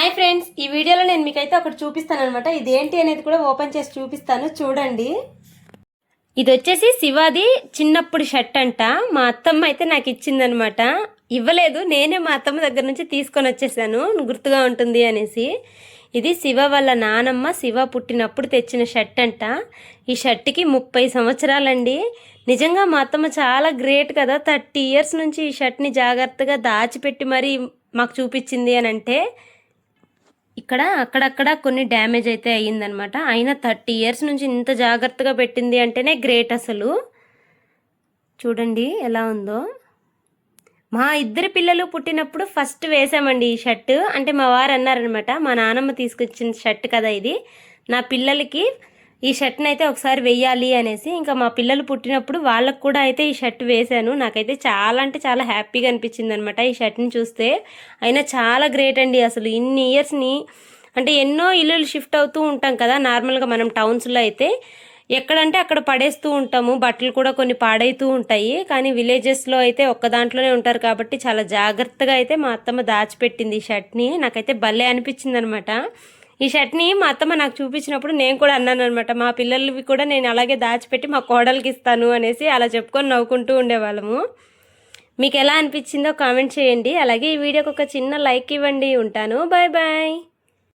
Hi friends ఈ వీడియోలో నేను మీకైతే ఒకటి చూపిస్తాను అనమాట ఇదేంటి అనేది కూడా ఓపెన్ చేసి చూపిస్తాను. చూడండి. ఇది వచ్చేసి శివాది చిన్నప్పుడు షర్ట్ అంట. మా అత్తమ్మ అయితే నాకు ఇచ్చిందనమాట ఇవ్వలేదు నేనే మా అత్తమ్మ దగ్గర నుంచి తీసుకొని వచ్చేసాను. గుర్తుగా ఉంటుంది అనేసి. ఇది శివ వాళ్ళ నానమ్మ శివ పుట్టినప్పుడు తెచ్చిన షర్ట్ అంట. ఈ షర్ట్కి ముప్పై సంవత్సరాలండి. నిజంగా మా అత్తమ్మ చాలా గ్రేట్ కదా. థర్టీ ఇయర్స్ నుంచి ఈ షర్ట్ని జాగ్రత్తగా దాచిపెట్టి మరీ మాకు చూపించింది అని అంటే ఇక్కడ అక్కడక్కడ కొన్ని డ్యామేజ్ అయితే అయ్యిందనమాట అయినా థర్టీ ఇయర్స్ నుంచి ఇంత జాగ్రత్తగా పెట్టింది అంటేనే గ్రేట్ అసలు. చూడండి ఎలా ఉందో. మా ఇద్దరు పిల్లలు పుట్టినప్పుడు ఫస్ట్ వేసామండి ఈ షర్ట్. అంటే మా వారు అన్నారనమాట మా నాన్నమ్మ తీసుకొచ్చిన షర్ట్ కదా ఇది. నా పిల్లలకి ఈ షర్ట్ని అయితే ఒకసారి వెయ్యాలి అనేసి ఇంకా మా పిల్లలు పుట్టినప్పుడు వాళ్ళకు కూడా అయితే ఈ షర్ట్ వేశాను. నాకైతే చాలా అంటే చాలా హ్యాపీగా అనిపించింది అనమాట ఈ షర్ట్ని చూస్తే. అయినా చాలా గ్రేట్ అండి అసలు ఇన్ని ఇయర్స్ని అంటే ఎన్నో ఇల్లులు షిఫ్ట్ అవుతూ ఉంటాం కదా నార్మల్గా మనం టౌన్స్లో అయితే. ఎక్కడంటే అక్కడ పడేస్తూ ఉంటాము బట్టలు కూడా కొన్ని పాడైతూ ఉంటాయి. కానీ విలేజెస్లో అయితే ఒక్క దాంట్లోనే ఉంటారు కాబట్టి చాలా జాగ్రత్తగా అయితే మా అత్తమ్మ దాచిపెట్టింది ఈ షర్ట్ని. నాకైతే భలే అనిపించింది అనమాట ఈ షర్ట్ని మా అత్తమ్మ నాకు చూపించినప్పుడు నేను కూడా అన్నాను అనమాట మా పిల్లలవి కూడా నేను అలాగే దాచిపెట్టి మా కోడలికి ఇస్తాను అనేసి అలా చెప్పుకొని నవ్వుకుంటూ ఉండేవాళ్ళము. మీకు ఎలా అనిపించిందో కామెంట్ చేయండి. అలాగే ఈ వీడియోకి ఒక చిన్న లైక్ ఇవ్వండి. ఉంటాను. Bye bye.